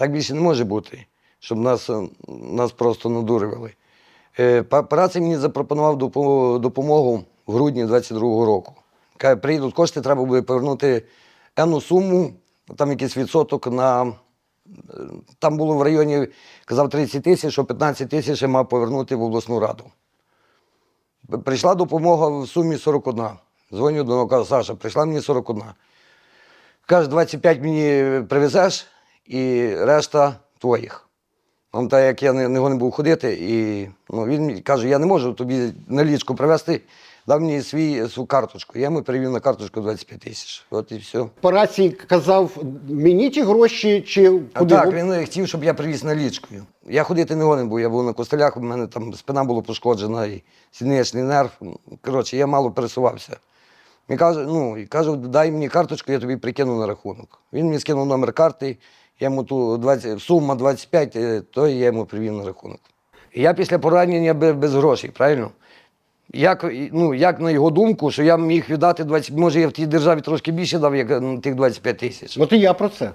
Так більше не може бути, щоб нас, е, нас просто надурювали. Е, мені запропонував допомогу в грудні 22-го року. Каже, приїдуть кошти, треба буде повернути енну суму, там якийсь відсоток на. е, Там було в районі, казав 30 тисяч, що 15 тисяч я мав повернути в обласну раду. Прийшла допомога в сумі 41. Дзвоню до нього, кажу, Саша, прийшла мені 41. Каже, 25 мені привезеш і решта твоїх. Он так як я не, не не був ходити, і ну, він каже, я не можу тобі налічку привезти, дав мені свій, свою карточку. Я йому перевів на карточку 25 тисяч. От і все. По рації казав мені ті гроші, чи А так, він хотів, щоб я привіз налічкою. Я ходити не гонен був, я був на костелях, у мене там спина була пошкоджена і сідничний нерв. Коротше, я мало пересувався. Він каже, ну, і каже, дай мені карточку, я тобі прикину на рахунок. Він мені скинув номер карти, я йому ту 20, сума 25, е, то я йому привів на рахунок. Я після поранення без, грошей, правильно? Як, ну, як на його думку, що я міг віддати 20, може я в тій державі трошки більше дав, як ну, тих 25 тисяч. От і я про це.